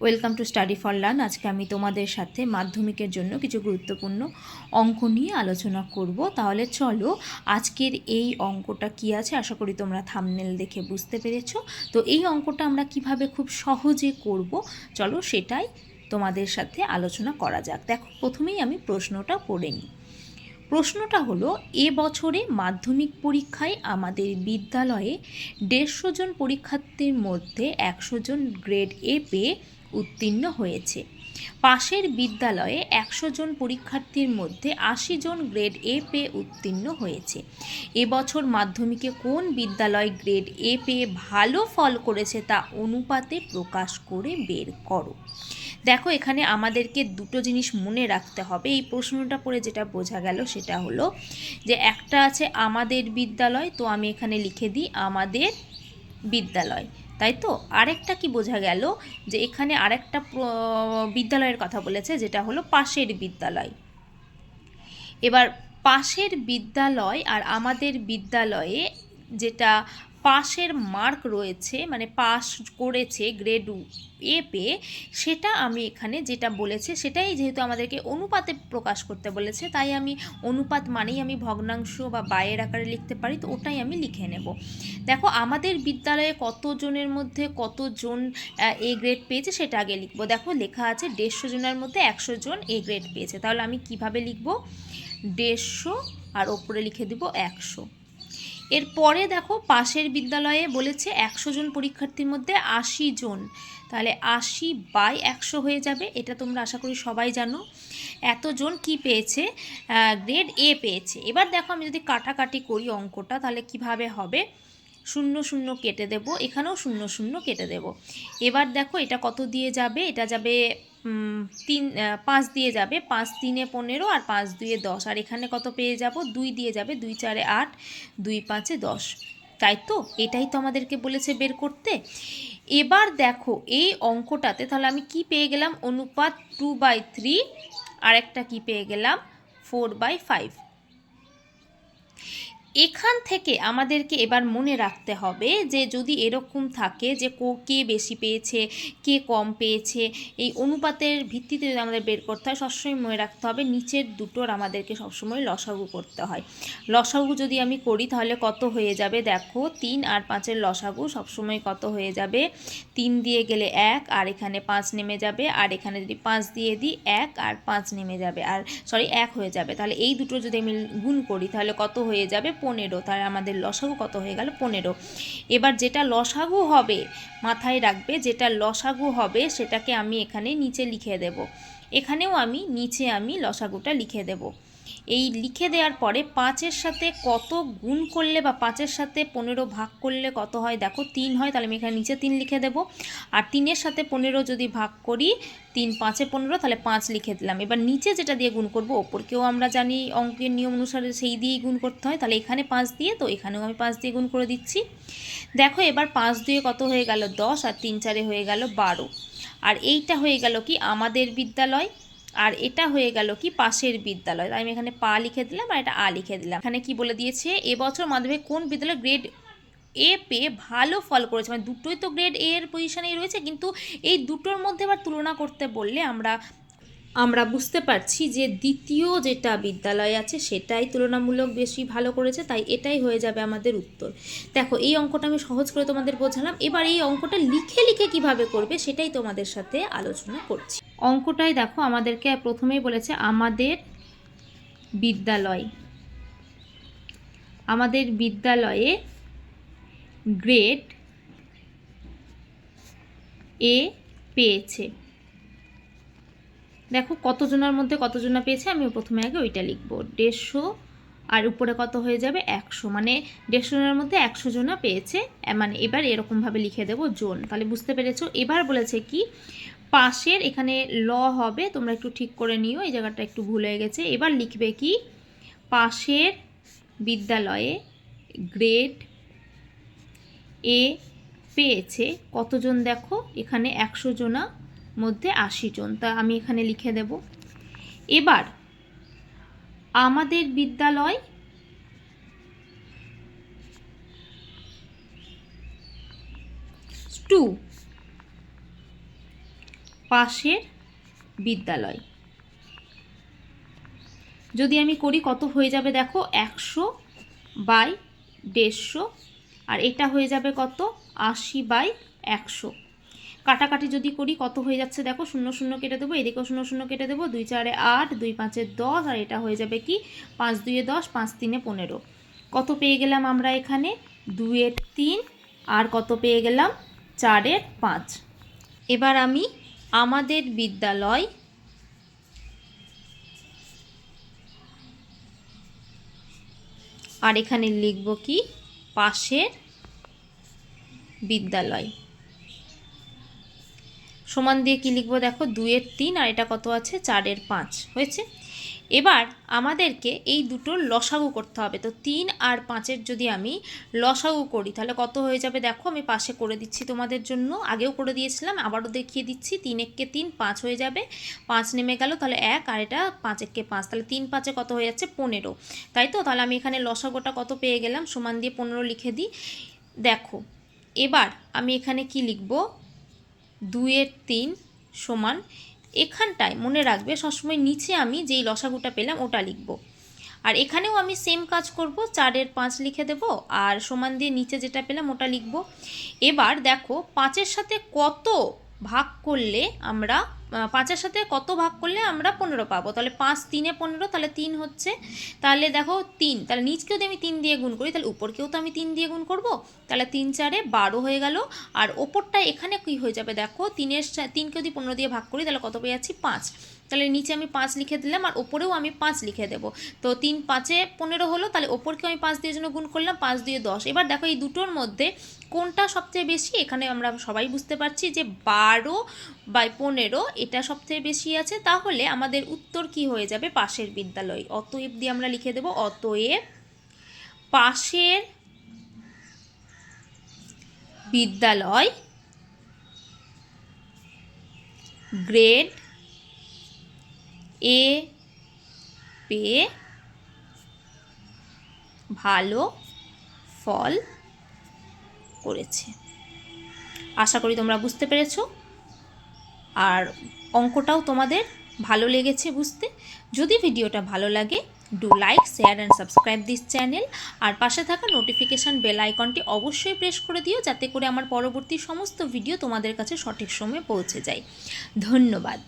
Welcome to study for learn আজকে আমি তোমাদের সাথে মাধ্যমিকের জন্য কিছু গুরুত্বপূর্ণ অঙ্ক নিয়ে আলোচনা করব। তাহলে চলো, আজকের এই অঙ্কটা কি আছে? আশা করি তোমরা থামনেল দেখে বুঝতে পেরেছ। তো এই অঙ্কটা আমরা কীভাবে খুব সহজে করব, চলো সেটাই তোমাদের সাথে আলোচনা করা যাক। দেখো, প্রথমেই আমি প্রশ্নটা পড়ে নিই। প্রশ্নটা হলো, এ বছরে মাধ্যমিক পরীক্ষায় আমাদের বিদ্যালয়ে দেড়শো জন পরীক্ষার্থীর মধ্যে একশো জন গ্রেড এ পেয়ে উত্তীর্ণ হয়েছে। পাশের বিদ্যালয়ে একশো জন পরীক্ষার্থীর মধ্যে আশি জন গ্রেড এ পেয়ে উত্তীর্ণ হয়েছে। এবছর মাধ্যমিকে কোন বিদ্যালয় গ্রেড এ পেয়ে ভালো ফল করেছে তা অনুপাতে প্রকাশ করে বের করো। দেখো, এখানে আমাদেরকে দুটো জিনিস মনে রাখতে হবে। এই প্রশ্নটা পড়ে যেটা বোঝা গেল সেটা হলো যে একটা আছে আমাদের বিদ্যালয়, তো আমি এখানে লিখে দিই আমাদের বিদ্যালয়। তাই তো? আরেকটা কি বোঝা গেল যে এখানে আরেকটা বিদ্যালয়ের কথা বলেছে, যেটা হলো পাশের বিদ্যালয়। এবার পাশের বিদ্যালয় আর আমাদের বিদ্যালয়ে যেটা পাশের মার্ক রয়েছে মানে পাস করেছে গ্রেড এ পেয়ে, সেটা আমি এখানে যেটা বলেছে, সেটাই যেহেতু আমাদেরকে অনুপাতে প্রকাশ করতে বলেছে, তাই আমি অনুপাত মানেই আমি ভগ্নাংশ বা বায়ের আকারে লিখতে পারি, তো ওটাই আমি লিখে নেব। দেখো, আমাদের বিদ্যালয়ে কতজনের মধ্যে কতজন এ গ্রেড পেয়েছে সেটা আগে লিখব। দেখো, লেখা আছে দেড়শো জনের মধ্যে একশো জন এ গ্রেড পেয়েছে, তাহলে আমি কীভাবে লিখব? দেড়শো আর ওপরে লিখে দেবো একশো। এরপরে দেখো পাশের বিদ্যালয়ে বলেছে একশো জন পরীক্ষার্থীর মধ্যে আশি জন। তাহলে আশি বাই একশো হয়ে যাবে, এটা তোমরা আশা করি সবাই জানো। এতজন কি পেয়েছে? গ্রেড এ পেয়েছে। এবার দেখো আমি যদি কাটাকাটি করি অঙ্কটা, তাহলে কীভাবে হবে? শূন্য শূন্য কেটে দেব, এখানেও শূন্য শূন্য কেটে দেব। এবার দেখো এটা কত দিয়ে যাবে? এটা যাবে তিন পাঁচ দিয়ে যাবে। পাঁচ, তিনে পনেরো আর পাঁচ দুয়ে দশ। আর এখানে কত পেয়ে যাব? দুই দিয়ে যাবে। দুই, চারে আট, দুই, পাঁচে দশ। তাই তো? এটাই তো আমাদেরকে বলেছে বের করতে। এবার দেখো, এই অঙ্কটাতে তাহলে আমি কি পেয়ে গেলাম? অনুপাত টু বাই থ্রি আর একটা কী পেয়ে গেলাম? ফোর বাই ফাইভ এখান থেকে আমাদেরকে এবার মনে রাখতে হবে যে যদি এরকম থাকে যে কো- কে বেশি পেয়েছে, কে কম পেয়েছে, এই অনুপাতের ভিত্তিতে যদি আমাদের বের করতে হয়, সবসময় মনে রাখতে হবে নিচের দুটোর আমাদেরকে সবসময় লসাগু করতে হয়। লসাগু যদি আমি করি, তাহলে কত হয়ে যাবে? দেখো, তিন আর পাঁচের লসাগু সবসময় কত হয়ে যাবে? তিন দিয়ে গেলে এক, আর এখানে পাঁচ নেমে যাবে, আর এখানে যদি পাঁচ দিয়ে দিই, এক আর পাঁচ নেমে যাবে, আর সরি, এক হয়ে যাবে। তাহলে এই দুটো যদি আমি গুণ করি, তাহলে কত হয়ে যাবে? পনেরো তাহলে আমাদের লসাগু কত হয়ে গেল? পনেরো। এবার যেটা লসাগু হবে, মাথায় রাখবে, যেটা লসাগু হবে, সেটাকে আমি এখানে নিচে লিখে দেব। এখানেও আমি, নিচে আমি লসাগুটা লিখে দেব। এই লিখে দেওয়ার পরে পাঁচের সাথে কত গুণ করলে বা পাঁচের সাথে পনেরো ভাগ করলে কত হয়? দেখো, তিন হয়, তাহলে আমি এখানে নিচে তিন লিখে দেব। আর তিনের সাথে পনেরো যদি ভাগ করি, তিন পাঁচে পনেরো, তাহলে পাঁচ লিখে দিলাম। এবার নিচে যেটা দিয়ে গুণ করব, ওপরকেও আমরা জানি অঙ্কের নিয়ম অনুসারে সেই দিয়েই গুণ করতে হয়। তাহলে এখানে পাঁচ দিয়ে, তো এখানেও আমি পাঁচ দিয়ে গুণ করে দিচ্ছি। দেখো, এবার পাঁচ দিয়ে কত হয়ে গেল? দশ, আর তিন চারে হয়ে গেল বারো। আর এইটা হয়ে গেল কি? আমাদের বিদ্যালয় আর এটা হয়ে গেল কি পাশের বিদ্যালয়। আমি এখানে পা লিখে দিলাম আর এটা আ লিখে দিলাম। এখানে কি বলে দিয়েছে? এবছর মাধ্যমিক কোন বিদ্যালয় গ্রেড এ পেয়ে ভালো ফল করেছে? মানে দুটোই তো গ্রেড এ এর পজিশনেই রয়েছে, কিন্তু এই দুটোর মধ্যে আবার তুলনা করতে বললে আমরা আমরা বুঝতে পারছি যে দ্বিতীয় যেটা বিদ্যালয় আছে সেটাই তুলনামূলক বেশি ভালো করেছে, তাই এটাই হয়ে যাবে আমাদের উত্তর। দেখো, এই অঙ্কটা আমি সহজ করে তোমাদের বোঝালাম। এবার এই অঙ্কটা লিখে লিখে কীভাবে করবে সেটাই তোমাদের সাথে আলোচনা করছি। অঙ্কটাই দেখো, আমাদেরকে প্রথমেই বলেছে আমাদের বিদ্যালয়। আমাদের বিদ্যালয়ে গ্রেড এ পেয়েছে। দেখো কতজনের মধ্যে কতজনা পেয়েছে? আমি প্রথমে আগে ওইটা লিখব। দেড়শো, আর উপরে কত হয়ে যাবে? একশো। মানে দেড়শো জনের মধ্যে একশো জনা পেয়েছে। মানে এবার এরকমভাবে লিখে দেবো জোন। তাহলে বুঝতে পেরেছ? এবার বলেছে কি, পাশের এখানে ল হবে, তোমরা একটু ঠিক করে নিও, এই জায়গাটা একটু ভুল হয়ে গেছে। এবার লিখবে কি, পাশের বিদ্যালয়ে গ্রেড এ পেয়েছে কতজন দেখো? এখানে একশো জনা মধ্যে আশি জন। তা আমি এখানে লিখে দেব। এবার আমাদের বিদ্যালয় টু পাশের বিদ্যালয়। যদি আমি করি কত হয়ে যাবে দেখো? একশো বাই দেড়শো। আর এটা হয়ে যাবে কত? আশি বাই একশো। কাটাকাটি যদি করি, কত হয়ে যাচ্ছে দেখো? শূন্য শূন্য কেটে দেবো, এদিকেও শূন্য শূন্য কেটে দেবো, দুই চারে আট, দুই পাঁচে দশ, আর এটা হয়ে যাবে কি? পাঁচ দুইয়ে দশ, পাঁচ তিনে পনেরো। কত পেয়ে গেলাম আমরা এখানে? দুইয়ের তিন, আর কত পেয়ে গেলাম? চারের পাঁচ। এবার আমি আমাদের বিদ্যালয় আর এখানে লিখব কি? পাশের বিদ্যালয়। সমান দিয়ে কি লিখব দেখো? দুইয়ের তিন আর এটা কত আছে? চারের পাঁচ। হয়েছে? এবার আমাদেরকে এই দুটোর লসাগু করতে হবে। তো তিন আর পাঁচের যদি আমি লসাগু করি, তাহলে কত হয়ে যাবে দেখো? আমি পাশে করে দিচ্ছি তোমাদের জন্য। আগেও করে দিয়েছিলাম, আবারও দেখিয়ে দিচ্ছি। তিন এককে তিন, পাঁচ হয়ে যাবে। পাঁচ নেমে গেল, তাহলে এক আর এটা পাঁচ এককে পাঁচ। তাহলে তিন পাঁচে কত হয়ে যাচ্ছে? পনেরো। তাই তো? তাহলে আমি এখানে লসাগুটা কত পেয়ে গেলাম? সমান দিয়ে পনেরো লিখে দিই। দেখো, এবার আমি এখানে কি লিখব? দুইয়ের তিন সমান এখানটায়, মনে রাখবে, সবসময় নিচে আমি যেই লসাগুটা পেলাম ওটা লিখব। আর এখানেও আমি সেম কাজ করব, চারের পাঁচ লিখে দেব, আর সমান দিয়ে নিচে যেটা পেলাম ওটা লিখব। এবার দেখো, পাঁচের সাথে কত ভাগ করলে আমরা পাঁচের সাথে কত ভাগ করলে আমরা পনেরো পাবো? তাহলে পাঁচ তিনে পনেরো, তাহলে তিন হচ্ছে, তাহলে দেখো তিন, তাহলে নিচকেও যদি আমি তিন দিয়ে গুণ করি, তাহলে উপরকেও তো আমি তিন দিয়ে গুণ করব, তাহলে তিন চারে বারো হয়ে গেল, আর ওপরটা এখানে কি হয়ে যাবে দেখো, তিনের তিনকে যদি পনেরো দিয়ে ভাগ করি, তাহলে কত পেয়ে যাচ্ছি? পাঁচ। তাহলে নিচে আমি পাঁচ লিখে দিলাম আর ওপরেও আমি পাঁচ লিখে দেবো। তো তিন পাঁচে পনেরো হলো, তাহলে ওপরকে আমি পাঁচ দিয়ে জন্য গুণ করলাম, পাঁচ দিয়ে দশ। এবার দেখো এই দুটোর মধ্যে কোনটা সবচেয়ে বেশি? এখানে আমরা সবাই বুঝতে পারছি যে বারো বাই পনেরো এটা সবচেয়ে বেশি আছে। তাহলে আমাদের উত্তর কি হয়ে যাবে? পাশের বিদ্যালয়। অতএব দিয়ে আমরা লিখে দেবো, অতএব পাশের বিদ্যালয় গ্রেড এ পেয়ে ভালো ফল করেছে। আশা করি তোমরা বুঝতে পেরেছ। আর অঙ্কটাও তোমাদের ভালো লেগেছে বুঝতে। যদি ভিডিওটা ভালো লাগে do like share and subscribe this channel আর পাশে থাকা নোটিফিকেশান বেল আইকনটি অবশ্যই প্রেস করে দিও, যাতে করে আমার পরবর্তী সমস্ত ভিডিও তোমাদের কাছে সঠিক সময়ে পৌঁছে যায়। ধন্যবাদ।